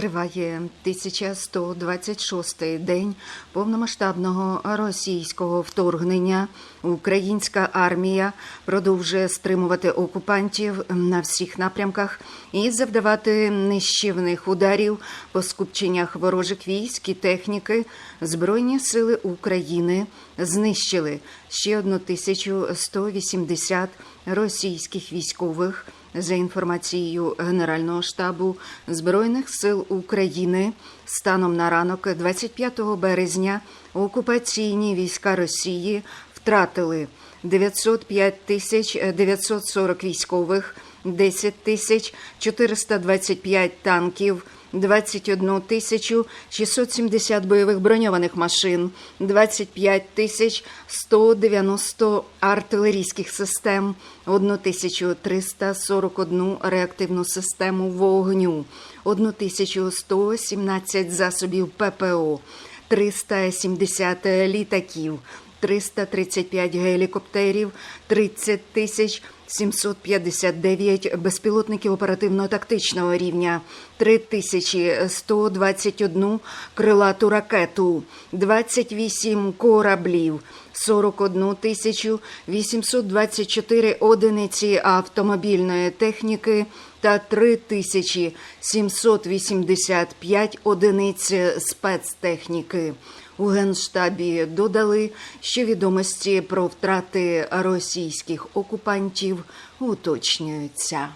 Триває 1126-й день повномасштабного російського вторгнення. Українська армія продовжує стримувати окупантів на всіх напрямках і завдавати нищівних ударів по скупченнях ворожих військ і техніки. Збройні сили України знищили ще 1180 російських військових. За інформацією Генерального штабу Збройних сил України, станом на ранок 25 березня окупаційні війська Росії втратили 905 тисяч 940 військових, 10 тисяч 425 танків, 21 тисячу 670 бойових броньованих машин, 25 тисяч 190 артилерійських систем, 1341 реактивну систему вогню, 1117 засобів ППО, 370 літаків, 335 гелікоптерів, 30 тисяч 759 безпілотників оперативно-тактичного рівня, 3121 крилату ракету, 28 кораблів, 41 тисячу 824 одиниці автомобільної техніки та 3 тисячі 785 одиниць спецтехніки. У генштабі додали, що відомості про втрати російських окупантів уточнюються.